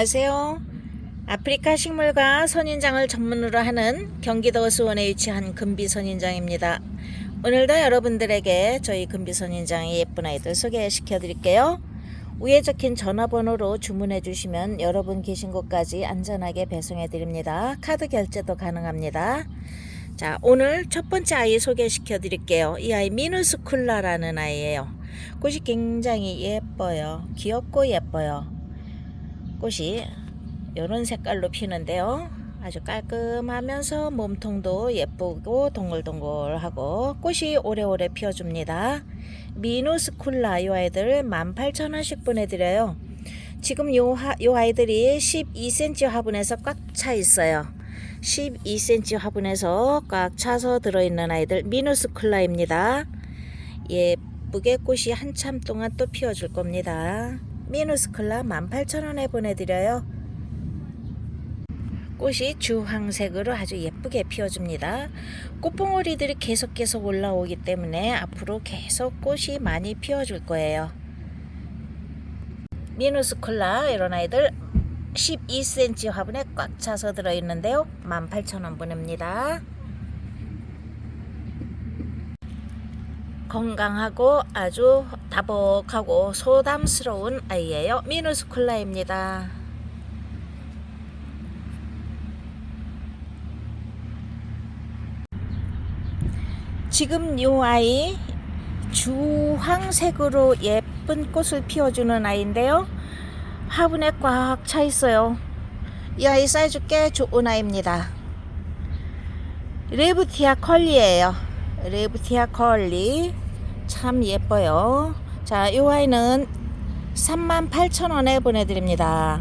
안녕하세요. 아프리카 식물과 선인장을 전문으로 하는 경기도 수원에 위치한 금비 선인장입니다. 오늘도 여러분들에게 저희 금비 선인장의 예쁜 아이들 소개시켜 드릴게요. 위에 적힌 전화번호로 주문해 주시면 여러분 계신 곳까지 안전하게 배송해 드립니다. 카드 결제도 가능합니다. 자, 오늘 첫 번째 아이 소개시켜 드릴게요. 이 아이 미누스쿨라라는 아이예요. 꽃이 굉장히 예뻐요. 귀엽고 예뻐요. 꽃이 이런 색깔로 피는데요. 아주 깔끔하면서 몸통도 예쁘고 동글동글하고 꽃이 오래오래 피어줍니다. 미누스쿨라 이 아이들 18,000원씩 보내드려요. 지금 요, 하, 요 아이들이 12cm 화분에서 꽉 차 있어요. 12cm 화분에서 꽉 차서 들어있는 아이들 미누스쿨라입니다. 예쁘게 꽃이 한참 동안 또 피어줄 겁니다. 미누스쿨라 18,000원에 보내드려요. 꽃이 주황색으로 아주 예쁘게 피어줍니다. 꽃봉오리들이 계속 계속 올라오기 때문에 앞으로 계속 꽃이 많이 피어줄 거예요. 미누스쿨라 이런 아이들 12cm 화분에 꽉 차서 들어있는데요. 18,000원 보냅니다. 건강하고 아주 다복하고 소담스러운 아이예요. 미누스쿨라입니다. 지금 요 아이 주황색으로 예쁜 꽃을 피워주는 아이인데요. 화분에 꽉 차 있어요. 이 아이 사이즈 꽤 좋은 아이입니다. 레브티아 컬리예요. 레브티아 컬리 참 예뻐요. 자, 이 아이는 38,000원에 보내드립니다.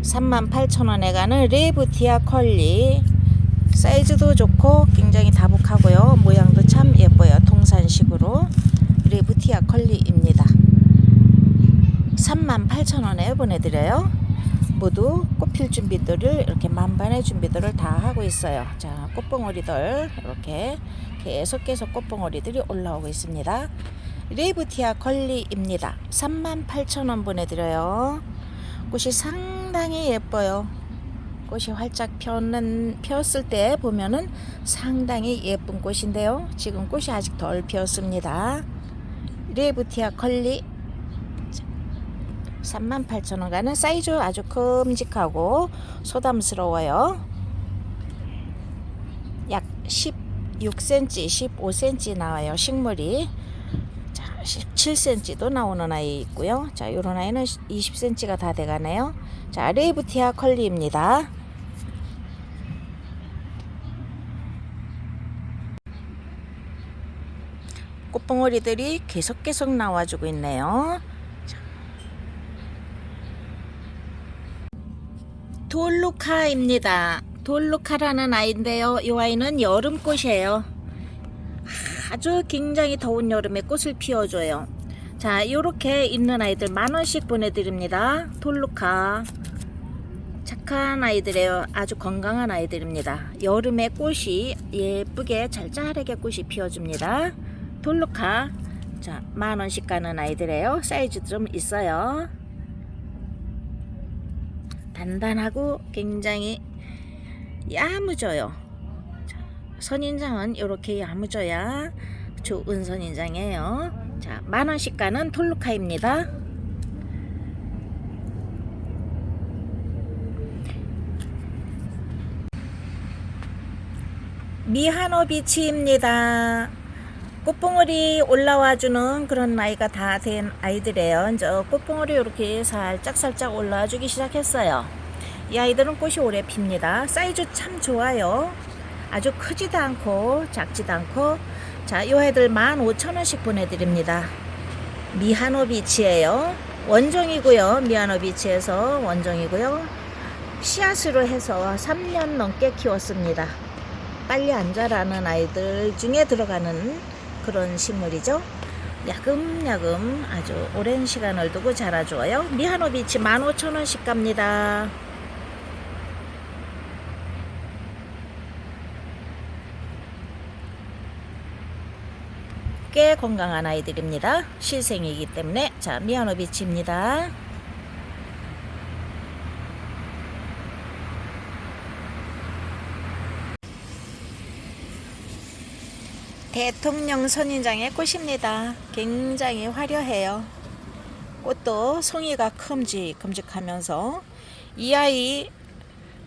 38,000원에 가는 레브티아 컬리 사이즈도 좋고 굉장히 다복하고요. 모양도 참 예뻐요. 동산식으로 레브티아 컬리입니다. 38,000원에 보내드려요. 모두 꽃필 준비들을 이렇게 만반의 준비들을 다 하고 있어요. 자, 꽃봉오리들 이렇게 계속 계속 꽃봉오리들이 올라오고 있습니다. 레이브티아 걸리입니다. 38,000원 보내드려요. 꽃이 상당히 예뻐요. 꽃이 활짝 펴는 폈을 때 보면은 상당히 예쁜 꽃인데요. 지금 꽃이 아직 덜 피었습니다. 레이브티아 걸리 38,000원 가는 사이즈 아주 큼직하고 소담스러워요. 약 16cm, 15cm 나와요. 식물이. 자, 17cm도 나오는 아이 있고요. 자, 요런 아이는 20cm가 다 돼가네요. 자, 레이브티아 컬리입니다. 꽃봉오리들이 계속 계속 나와주고 있네요. 돌루카입니다. 돌루카라는 아이인데요. 이 아이는 여름꽃이에요. 아주 굉장히 더운 여름에 꽃을 피워줘요. 자, 이렇게 있는 아이들 만 원씩 보내드립니다. 돌루카. 착한 아이들이에요. 아주 건강한 아이들입니다. 여름에 꽃이 예쁘게 잘잘하게 꽃이 피어줍니다. 돌루카. 자, 만 원씩 가는 아이들이에요. 사이즈 좀 있어요. 단단하고 굉장히 야무져요. 자, 선인장은 이렇게 야무져야 좋은 선인장이에요. 자, 만 원씩 가는 톨루카입니다. 미하노 비치입니다. 꽃봉오리 올라와주는 그런 나이가 다 된 아이들이에요. 이제 꽃봉오리 이렇게 살짝 살짝 올라와주기 시작했어요. 이 아이들은 꽃이 오래 핍니다. 사이즈 참 좋아요. 아주 크지도 않고 작지도 않고 자, 이 아이들 15,000원씩 보내드립니다. 미하노 비치예요. 원종이고요. 미하노 비치에서 원종이고요. 씨앗으로 해서 3년 넘게 키웠습니다. 빨리 안 자라는 아이들 중에 들어가는 그런 식물이죠. 야금야금 아주 오랜 시간을 두고 자라줘요. 미하노 비치 15,000원씩 갑니다. 꽤 건강한 아이들입니다. 실생이기 때문에 자 미아노비치입니다. 대통령 선인장의 꽃입니다. 굉장히 화려해요. 꽃도 송이가 큼직큼직하면서 이 아이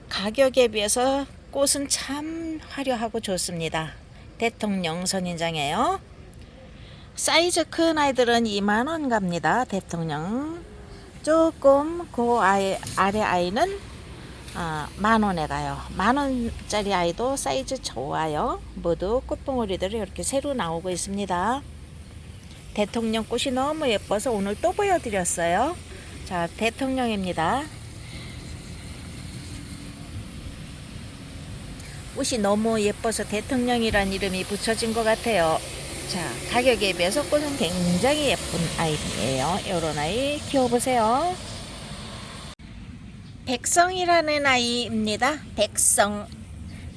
가격에 비해서 꽃은 참 화려하고 좋습니다. 대통령 선인장이에요. 사이즈 큰 아이들은 2만원 갑니다. 대통령. 조금 그 아이, 아래 아이는 아, 만 원에 가요. 만 원짜리 아이도 사이즈 좋아요. 모두 꽃봉오리들이 이렇게 새로 나오고 있습니다. 대통령 꽃이 너무 예뻐서 오늘 또 보여드렸어요. 자, 대통령입니다. 꽃이 너무 예뻐서 대통령이란 이름이 붙여진 것 같아요. 자, 가격에 비해서 꽃은 굉장히 예쁜 아이예요. 이런 아이 키워보세요. 백성이라는 아이입니다. 백성.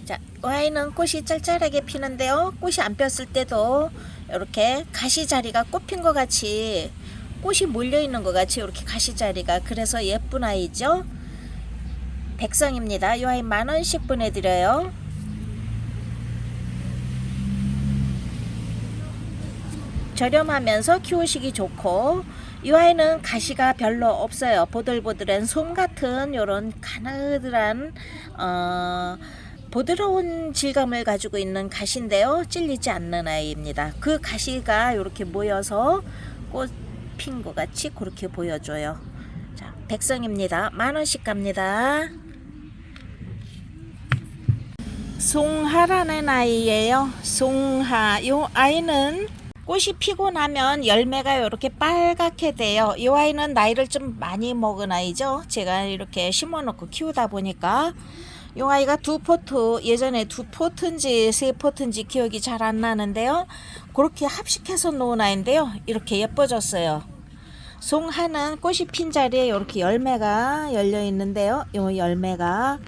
자, 이 아이는 꽃이 짤짤하게 피는데요. 꽃이 안 폈을 때도 이렇게 가시자리가 꽃핀 것 같이 꽃이 몰려 있는 것 같이 이렇게 가시자리가 그래서 예쁜 아이죠. 백성입니다. 이 아이 만 원씩 보내드려요. 저렴하면서 키우시기 좋고 이 아이는 가시가 별로 없어요. 보들보들한 솜 같은 요런 가느들한 어, 부드러운 질감을 가지고 있는 가시인데요. 찔리지 않는 아이입니다. 그 가시가 이렇게 모여서 꽃 핀 것 같이 그렇게 보여줘요. 자, 백성입니다. 만 원씩 갑니다. 송하라는 아이예요. 송하. 요 아이는 꽃이 피고 나면 열매가 이렇게 빨갛게 돼요. 이 아이는 나이를 좀 많이 먹은 아이죠. 제가 이렇게 심어놓고 키우다 보니까 이 아이가 두 포트 예전에 두 포트인지 세 포트인지 기억이 잘 안 나는데요. 그렇게 합식해서 놓은 아이인데요. 이렇게 예뻐졌어요. 송하는 꽃이 핀 자리에 이렇게 열매가 열려 있는데요. 이 열매가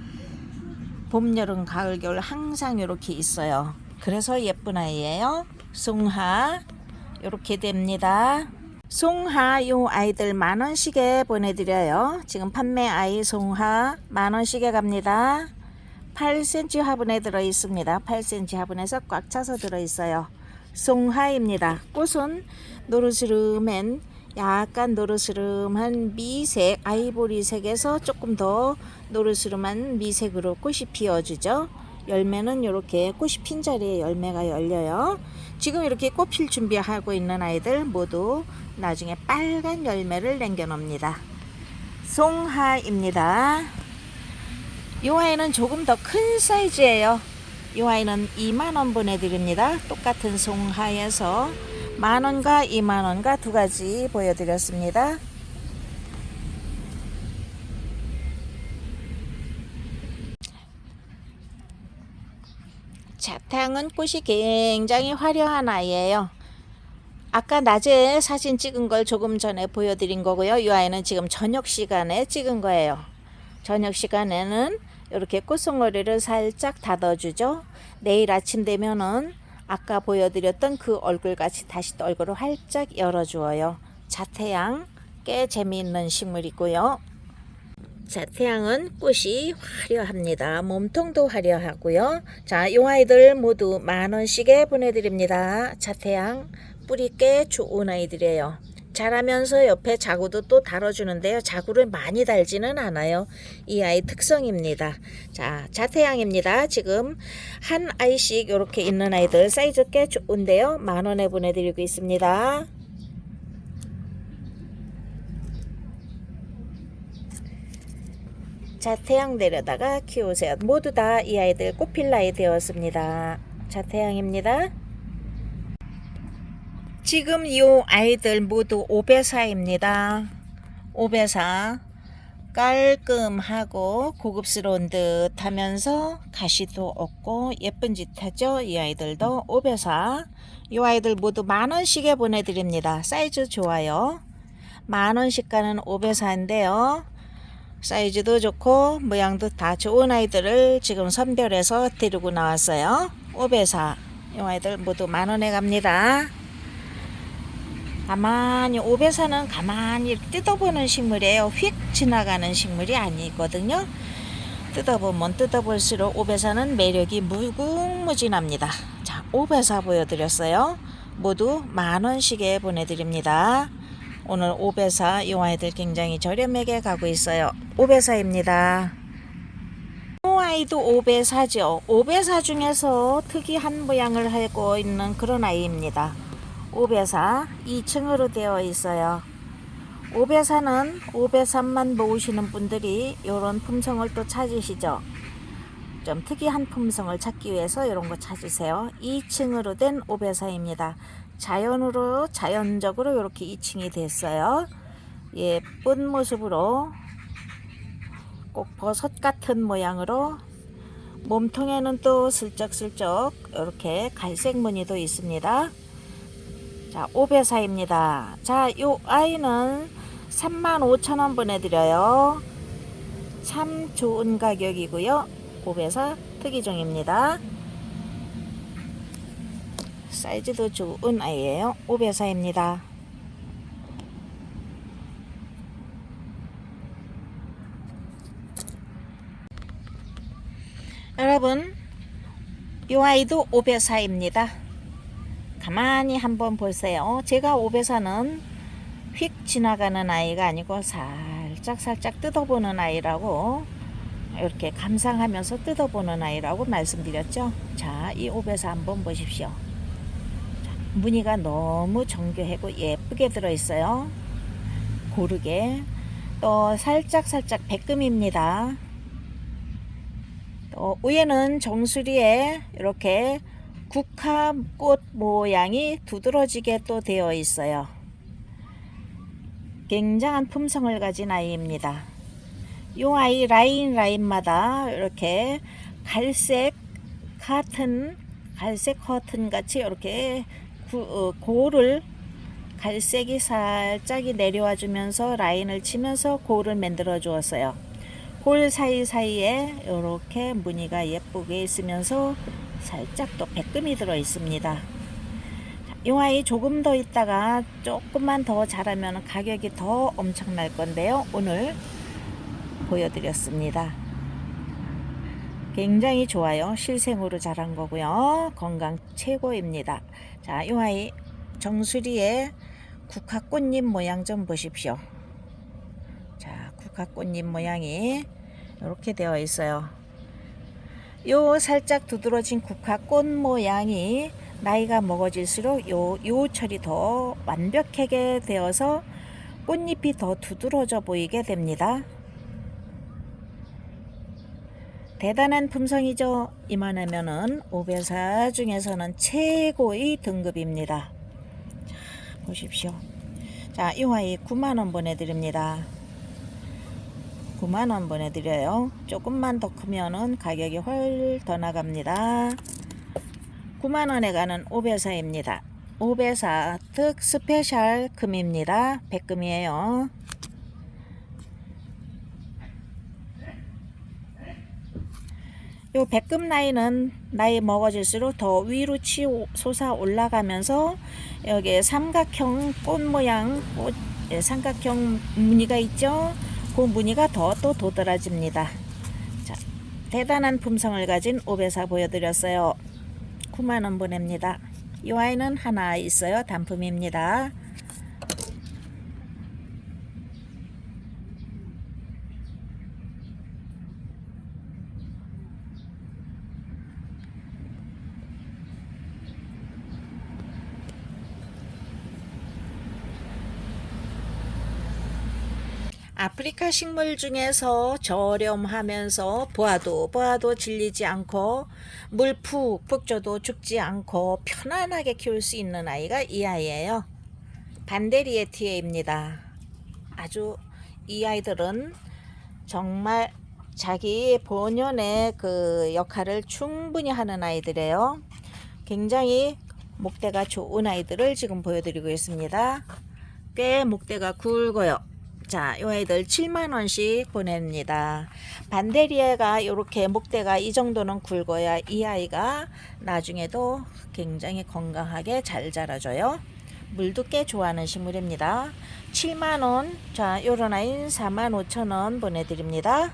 봄, 여름, 가을, 겨울 항상 이렇게 있어요. 그래서 예쁜 아이예요. 송하 이렇게 됩니다. 송하 요 아이들 만 원씩에 보내드려요. 지금 판매 아이 송하 만 원씩에 갑니다. 8cm 화분에 들어 있습니다. 8cm 화분에서 꽉 차서 들어 있어요. 송하입니다. 꽃은 노르스름한 약간 노르스름한 미색 아이보리색에서 조금 더 노르스름한 미색으로 꽃이 피어주죠. 열매는 이렇게 꽃이 핀 자리에 열매가 열려요. 지금 이렇게 꽃필 준비하고 있는 아이들 모두 나중에 빨간 열매를 남겨놉니다. 송하입니다. 이 아이는 조금 더 큰 사이즈예요. 이 아이는 2만원 보내드립니다. 똑같은 송하에서 만원과 2만원과 두 가지 보여드렸습니다. 자, 태양은 꽃이 굉장히 화려한 아이예요. 아까 낮에 사진 찍은 걸 조금 전에 보여드린 거고요. 이 아이는 지금 저녁 시간에 찍은 거예요. 저녁 시간에는 이렇게 꽃송어리를 살짝 닫아주죠. 내일 아침 되면은 아까 보여드렸던 그 얼굴 같이 다시 또 얼굴을 활짝 열어주어요. 자태양 꽤 재미있는 식물이고요. 자, 태양은 꽃이 화려합니다. 몸통도 화려하고요. 자, 이 아이들 모두 만 원씩에 보내드립니다. 자, 태양 뿌리 꽤 좋은 아이들이에요. 자라면서 옆에 자구도 또 달아주는데요. 자구를 많이 달지는 않아요. 이 아이 특성입니다. 자, 자태양입니다. 지금 한 아이씩 이렇게 있는 아이들 사이즈 꽤 좋은데요. 만 원에 보내드리고 있습니다. 자, 태양 내려다가 키우세요. 모두 다 이 아이들 꽃필 나이 되었습니다. 자, 태양입니다. 지금 이 아이들 모두 오배사입니다. 오배사. 깔끔하고 고급스러운 듯 하면서 가시도 없고 예쁜 짓 하죠. 이 아이들도 오배사. 이 아이들 모두 만원씩에 보내드립니다. 사이즈 좋아요. 만원씩 가는 오배사인데요. 사이즈도 좋고 모양도 다 좋은 아이들을 지금 선별해서 데리고 나왔어요. 오배사 이 아이들 모두 만원에 갑니다. 가만히 오배사는 가만히 뜯어보는 식물이에요. 휙 지나가는 식물이 아니거든요. 뜯어보면 뜯어볼수록 오배사는 매력이 무궁무진합니다. 자, 오배사 보여드렸어요. 모두 만 원씩에 보내드립니다. 오늘 오배사 이 아이들 굉장히 저렴하게 가고 있어요. 오배사입니다. 이 아이도 오배사죠. 오배사 중에서 특이한 모양을 하고 있는 그런 아이입니다. 오배사 2층으로 되어 있어요. 오배사는 오배산만 모으시는 분들이 이런 품성을 또 찾으시죠. 좀 특이한 품성을 찾기 위해서 이런 거 찾으세요. 2층으로 된 오배사입니다. 자연으로 자연적으로 이렇게 2층이 됐어요. 예쁜 모습으로 꼭 버섯 같은 모양으로 몸통에는 또 슬쩍슬쩍 이렇게 갈색 무늬도 있습니다. 자, 오배사입니다. 자, 요 아이는 35,000원 보내드려요. 참 좋은 가격이고요. 오배사 특이종입니다. 사이즈도 좋은 아이예요. 오배사입니다. 여러분, 이 아이도 오배사입니다. 가만히 한번 보세요. 제가 오배사는 휙 지나가는 아이가 아니고 살짝 살짝 뜯어보는 아이라고 이렇게 감상하면서 뜯어보는 아이라고 말씀드렸죠. 자, 이 옵에서 한번 보십시오. 자, 무늬가 너무 정교하고 예쁘게 들어있어요. 고르게. 또 살짝 살짝 백금입니다. 또 위에는 정수리에 이렇게 국화꽃 모양이 두드러지게 또 되어 있어요. 굉장한 품성을 가진 아이입니다. 이 아이 라인 라인마다 이렇게 갈색 커튼, 갈색 커튼 같이 이렇게 구, 어, 고를 갈색이 살짝이 내려와 주면서 라인을 치면서 골을 만들어 주었어요. 골 사이사이에 이렇게 무늬가 예쁘게 있으면서 살짝 또 백금이 들어 있습니다. 이 아이 조금 더 있다가 조금만 더 자라면 가격이 더 엄청날 건데요. 오늘 보여드렸습니다. 굉장히 좋아요. 실생으로 자란 거고요. 건강 최고입니다. 자, 이 아이 정수리에 국화꽃잎 모양 좀 보십시오. 자, 국화꽃잎 모양이 이렇게 되어 있어요. 요 살짝 두드러진 국화꽃 모양이 나이가 먹어질수록 요, 요 철이 더 완벽하게 되어서 꽃잎이 더 두드러져 보이게 됩니다. 대단한 품성이죠. 이만하면은 오배사 중에서는 최고의 등급입니다. 자, 보십시오. 자, 이 아이 9만원 보내드립니다. 9만원 보내드려요. 조금만 더 크면은 가격이 훨 더 나갑니다. 9만원에 가는 오배사입니다. 오배사 특 스페셜 금입니다. 백금이에요. 요 백금 나이는 나이 먹어질수록 더 위로 치 솟아 올라가면서 여기 삼각형 꽃 모양 꽃 예, 삼각형 무늬가 있죠. 그 무늬가 더 또 도드라집니다. 자, 대단한 품성을 가진 오배사 보여드렸어요. 9만원 보냅니다. 이 아이는 하나 있어요. 단품입니다. 아프리카 식물 중에서 저렴하면서 보아도 보아도 질리지 않고 물푹푹 줘도 죽지 않고 편안하게 키울 수 있는 아이가 이 아이예요. 반데리에티에입니다. 아주 이 아이들은 정말 자기 본연의 그 역할을 충분히 하는 아이들이에요. 굉장히 목대가 좋은 아이들을 지금 보여드리고 있습니다. 꽤 목대가 굵어요. 자, 요 아이들 7만 원씩 보냅니다. 반데리에가 이렇게 목대가 이 정도는 굵어야 이 아이가 나중에도 굉장히 건강하게 잘 자라줘요. 물도 꽤 좋아하는 식물입니다. 7만 원, 자, 요런 아이는 4만 5천 원 보내드립니다.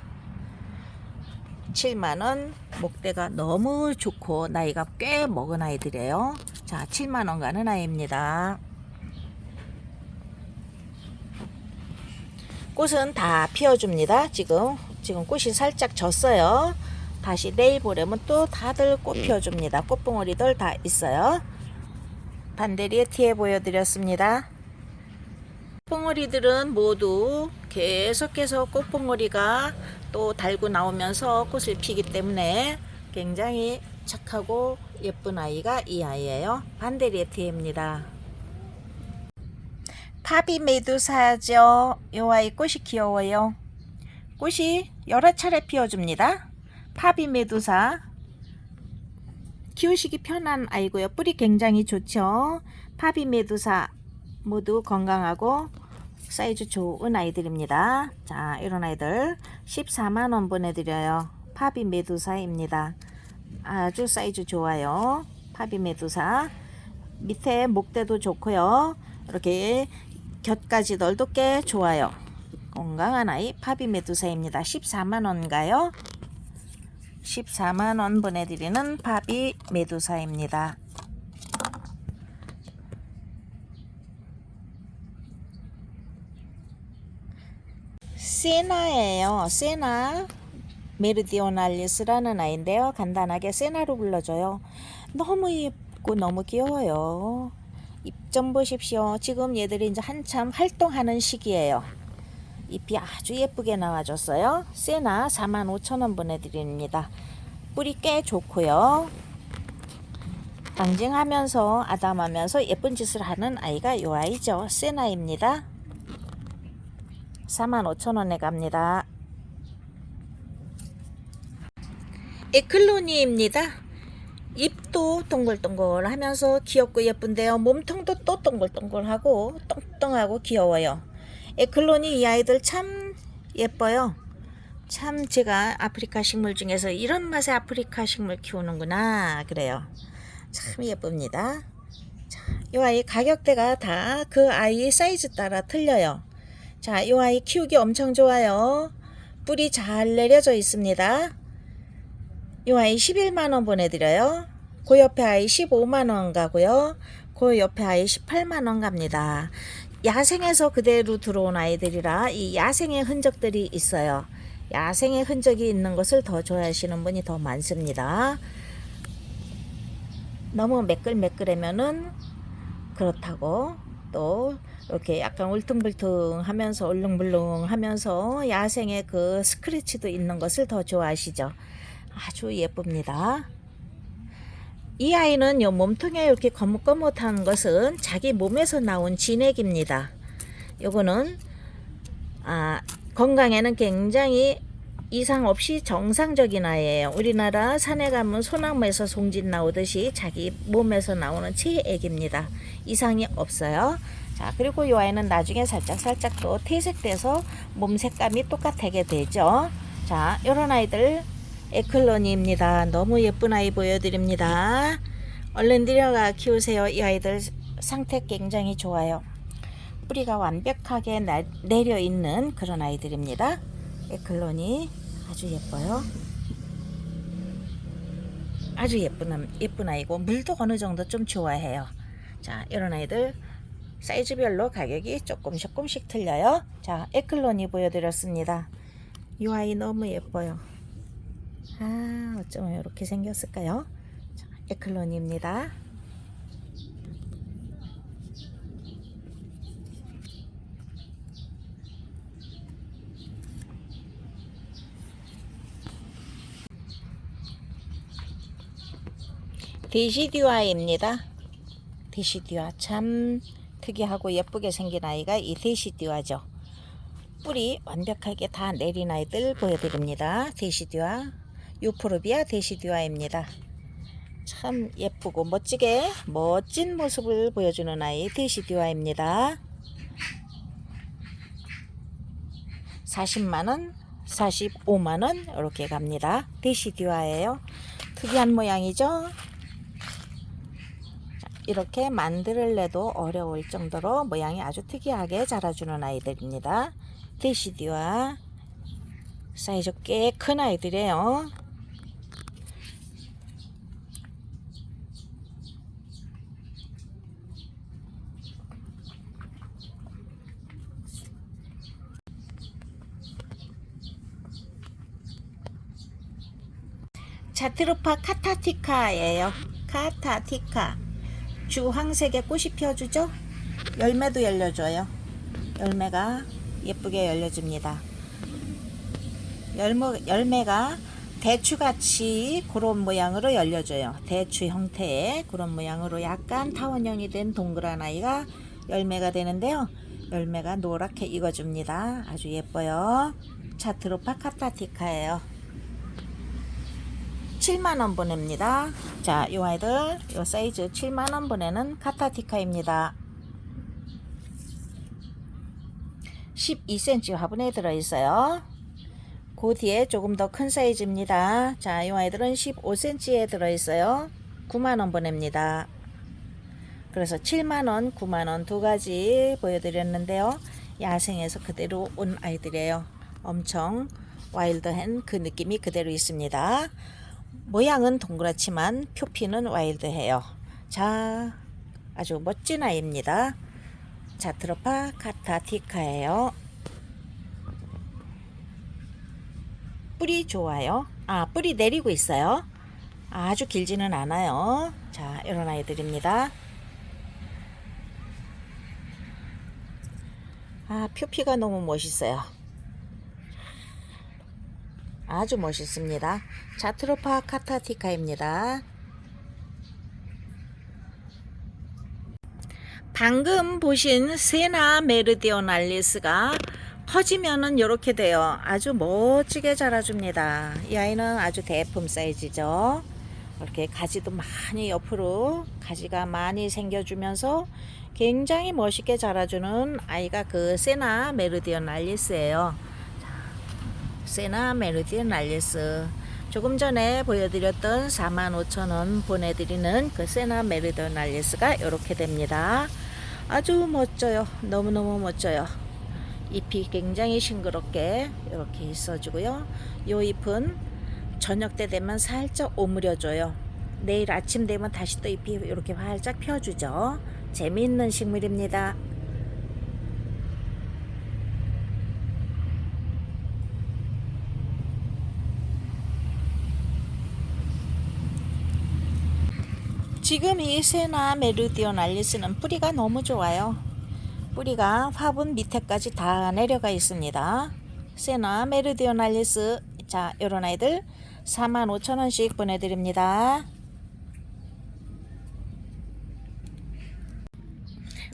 7만 원 목대가 너무 좋고 나이가 꽤 먹은 아이들이에요 자 7만 원 가는 아이입니다 꽃은 다 피워줍니다. 지금 지금 꽃이 살짝 졌어요. 다시 내일 보려면 또 다들 꽃 피워줍니다. 꽃봉오리들 다 있어요. 반대리에 뒤에 보여드렸습니다. 뽕오리들은 모두 계속해서 꽃봉오리가 또 달고 나오면서 꽃을 피기 때문에 굉장히 착하고 예쁜 아이가 이 아이예요. 반데리에트입니다. 파비 메두사죠. 이 아이 꽃이 귀여워요. 꽃이 여러 차례 피워줍니다. 파비 메두사 키우시기 편한 아이고요. 뿌리 굉장히 좋죠. 파비 메두사 모두 건강하고 사이즈 좋은 아이들입니다. 자, 이런 아이들 14만원 보내드려요. 파비 메두사입니다. 아주 사이즈 좋아요. 파비 메두사. 밑에 목대도 좋고요. 이렇게 곁까지 널도 꽤 좋아요. 건강한 아이 파비 메두사입니다. 14만원가요? 14만원 보내드리는 파비 메두사입니다. 세나예요. 세나 메르디오날리스라는 아이인데요. 간단하게 세나로 불러줘요. 너무 예쁘고 너무 귀여워요. 잎 좀 보십시오. 지금 얘들이 이제 한참 활동하는 시기예요. 잎이 아주 예쁘게 나와줬어요. 세나 45,000원 보내드립니다. 뿌리 꽤 좋고요. 방징하면서 아담하면서 예쁜 짓을 하는 아이가 요 아이죠. 세나입니다. 45,000원에 갑니다. 에클로니입니다. 입도 동글동글 하면서 귀엽고 예쁜데요. 몸통도 또 동글동글하고 똥똥하고 귀여워요. 에클로니 이 아이들 참 예뻐요. 참 제가 아프리카 식물 중에서 이런 맛의 아프리카 식물 키우는구나 그래요. 참 예쁩니다. 자, 이 아이 가격대가 다 그 아이 사이즈 따라 틀려요. 자, 이 아이 키우기 엄청 좋아요. 뿌리 잘 내려져 있습니다. 이 아이 11만원 보내드려요. 그 옆에 아이 15만원 가고요. 그 옆에 아이 18만원 갑니다. 야생에서 그대로 들어온 아이들이라 이 야생의 흔적들이 있어요. 야생의 흔적이 있는 것을 더 좋아하시는 분이 더 많습니다. 너무 매끌매끌하면은 그렇다고 또 이렇게 약간 울퉁불퉁 하면서 울릉불릉 하면서 야생의 그 스크래치도 있는 것을 더 좋아하시죠. 아주 예쁩니다. 이 아이는 요 몸통에 이렇게 거뭇거뭇한 것은 자기 몸에서 나온 진액입니다. 요거는 아, 건강에는 굉장히 이상 없이 정상적인 아이예요. 우리나라 산에 가면 소나무에서 송짓 나오듯이 자기 몸에서 나오는 체액입니다. 이상이 없어요. 자, 그리고 이 아이는 나중에 살짝 살짝 또 퇴색돼서 몸 색감이 똑같게 되죠. 자, 이런 아이들 에클로니입니다. 너무 예쁜 아이 보여드립니다. 얼른 들여가 키우세요. 이 아이들 상태 굉장히 좋아요. 뿌리가 완벽하게 나, 내려 있는 그런 아이들입니다. 에클론이 아주 예뻐요. 아주 예쁜 예쁜 아이고 물도 어느 정도 좀 좋아해요. 자 이런 아이들 사이즈별로 가격이 조금 조금씩 틀려요. 자 에클론이 보여드렸습니다. 이 아이 너무 예뻐요. 아 어쩌면 이렇게 생겼을까요? 자, 에클론입니다. 데시디와입니다. 데시디와 참 특이하고 예쁘게 생긴 아이가 이 데시디와죠. 뿌리 완벽하게 다 내린 아이들 보여드립니다. 데시디와 유포르비아 데시디와입니다. 참 예쁘고 멋지게 멋진 모습을 보여주는 아이 데시디와입니다. 40만원, 45만원 이렇게 갑니다. 데시디와예요. 특이한 모양이죠. 이렇게 만들래도 어려울 정도로 모양이 아주 특이하게 자라주는 아이들입니다. 데시디와 사이즈 꽤 큰 아이들이에요. 자트로파 카타티카예요. 카타티카. 주황색의 꽃이 피어주죠? 열매도 열려줘요. 열매가 예쁘게 열려줍니다. 열매, 열매가 대추같이 그런 모양으로 열려줘요. 대추 형태의 그런 모양으로 약간 타원형이 된 동그란 아이가 열매가 되는데요. 열매가 노랗게 익어줍니다. 아주 예뻐요. 차트로파 카타티카예요. 7만원 보냅니다. 자, 요 아이들, 요 사이즈 7만원 보내는 카타티카입니다. 12cm 화분에 들어있어요. 그 뒤에 조금 더 큰 사이즈입니다. 자, 이 아이들은 15cm에 들어있어요. 9만원 보냅니다. 그래서 7만원, 9만원 두 가지 보여드렸는데요. 야생에서 그대로 온 아이들이에요. 엄청 와일드한 그 느낌이 그대로 있습니다. 모양은 동그랗지만 표피는 와일드해요. 자, 아주 멋진 아이입니다. 자트로파 카타티카예요. 뿌리 좋아요. 아, 뿌리 내리고 있어요. 아주 길지는 않아요. 자, 이런 아이들입니다. 아, 표피가 너무 멋있어요. 아주 멋있습니다. 자트로파 카타티카입니다. 방금 보신 세나 메르디오날리스가 퍼지면은 이렇게 돼요. 아주 멋지게 자라줍니다. 이 아이는 아주 대품 사이즈죠. 이렇게 가지도 많이 옆으로 가지가 많이 생겨주면서 굉장히 멋있게 자라주는 아이가 그 세나 메르디온 알리스예요. 세나 메르디온 알리스. 조금 전에 보여드렸던 45,000원 보내드리는 그 세나 메르디온 알리스가 이렇게 됩니다. 아주 멋져요. 너무너무 멋져요. 잎이 굉장히 싱그럽게 이렇게 있어주고요. 요 잎은 저녁 때 되면 살짝 오므려줘요. 내일 아침 되면 다시 또 잎이 이렇게 활짝 펴주죠. 재미있는 식물입니다. 지금 이 세나 메르디온 알리스는 뿌리가 너무 좋아요. 뿌리가 화분 밑에까지 다 내려가 있습니다. 세나 메르디온 알리스 자 요런 아이들 45,000원씩 보내드립니다.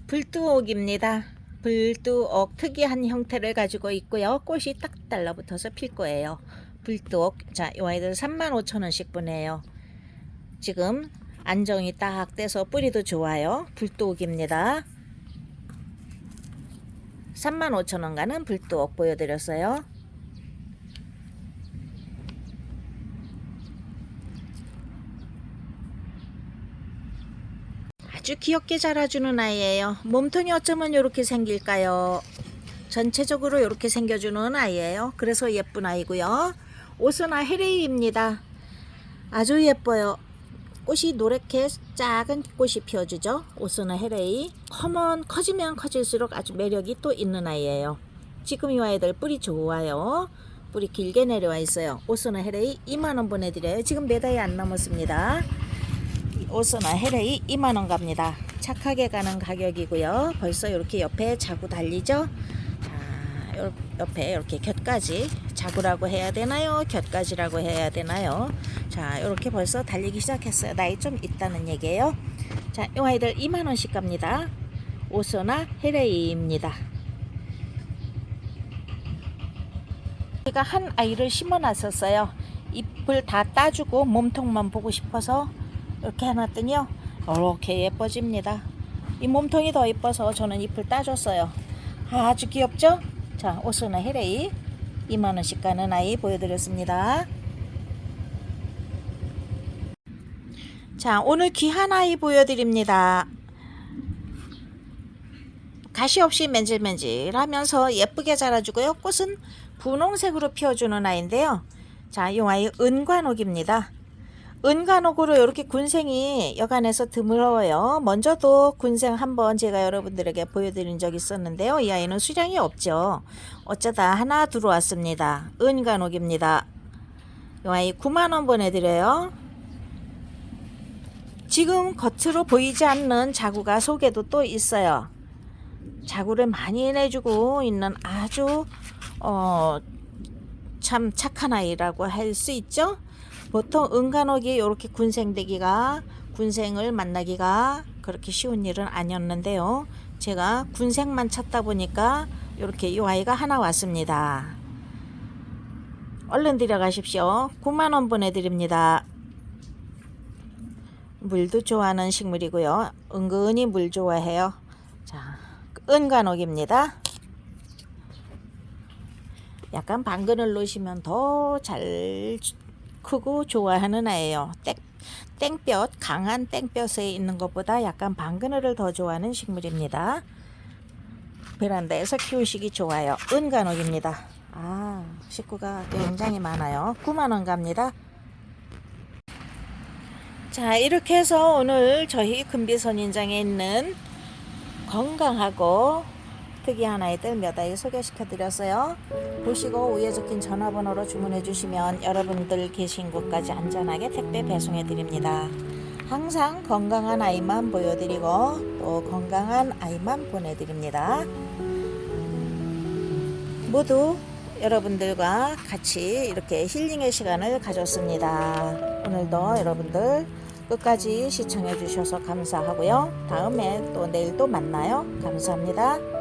불두옥입니다. 불두옥 특이한 형태를 가지고 있고요. 꽃이 딱 달라붙어서 필 거예요. 불두옥 자이 아이들 35,000원씩 보내요. 지금 안정이 딱 돼서 뿌리도 좋아요. 불두옥입니다. 35,000원 가는 불두옥 보여드렸어요. 아주 귀엽게 자라주는 아이예요. 몸통이 어쩌면 이렇게 생길까요? 전체적으로 이렇게 생겨주는 아이예요. 그래서 예쁜 아이고요. 오스나 헤레이입니다. 아주 예뻐요. 꽃이 노랗게 작은 꽃이 피어주죠. 오스나 헤레이. 커먼 커지면 커질수록 아주 매력이 또 있는 아이예요. 지금 이 아이들 뿌리 좋아요. 뿌리 길게 내려와 있어요. 오스나 헤레이 2만원 보내드려요. 지금 몇 아이 안 넘었습니다. 오스나 헤레이 2만원 갑니다. 착하게 가는 가격이고요. 벌써 이렇게 옆에 자구 달리죠. 옆에 이렇게 곁까지 자구라고 해야 되나요? 곁까지라고 해야 되나요? 자, 이렇게 벌써 달리기 시작했어요. 나이 좀 있다는 얘기예요. 자, 이 아이들 2만 원씩 갑니다. 오소나 헤레이입니다. 제가 한 아이를 심어놨었어요. 잎을 다 따주고 몸통만 보고 싶어서 이렇게 해놨더니요. 이렇게 예뻐집니다. 이 몸통이 더 예뻐서 저는 잎을 따줬어요. 아주 귀엽죠? 자, 오소나 헤레이 2만 원씩 가는 아이 보여드렸습니다. 자, 오늘 귀한 아이 보여드립니다. 가시 없이 맨질맨질 하면서 예쁘게 자라주고요. 꽃은 분홍색으로 피워주는 아이인데요. 자, 이 아이 은관옥입니다. 은간옥으로 이렇게 군생이 여간에서 드물어요. 먼저도 군생 한번 제가 여러분들에게 보여드린 적이 있었는데요. 이 아이는 수량이 없죠. 어쩌다 하나 들어왔습니다. 은간옥입니다. 이 아이 9만원 보내드려요. 지금 겉으로 보이지 않는 자구가 속에도 또 있어요. 자구를 많이 내주고 있는 아주 어, 참 착한 아이라고 할 수 있죠. 보통 은간옥이 이렇게 군생되기가 군생을 만나기가 그렇게 쉬운 일은 아니었는데요. 제가 군생만 찾다 보니까 이렇게 이 아이가 하나 왔습니다. 얼른 들어가십시오. 9만 원 보내드립니다. 물도 좋아하는 식물이고요. 은근히 물 좋아해요. 자, 은간옥입니다. 약간 방근을 놓으시면 더 잘 크고 좋아하는 아이예요. 땡, 땡볕, 강한 땡볕에 있는 것보다 약간 방그늘을 더 좋아하는 식물입니다. 베란다에서 키우시기 좋아요. 은간옥입니다. 아, 식구가 굉장히 많아요. 9만원 갑니다. 자, 이렇게 해서 오늘 저희 금비선인장에 있는 건강하고 특이한 아이들 몇 아이 소개시켜 드렸어요. 보시고 위에 적힌 전화번호로 주문해 주시면 여러분들 계신 곳까지 안전하게 택배 배송해 드립니다. 항상 건강한 아이만 보여드리고 또 건강한 아이만 보내드립니다. 모두 여러분들과 같이 이렇게 힐링의 시간을 가졌습니다. 오늘도 여러분들 끝까지 시청해 주셔서 감사하고요. 다음에 또 내일 또 만나요. 감사합니다.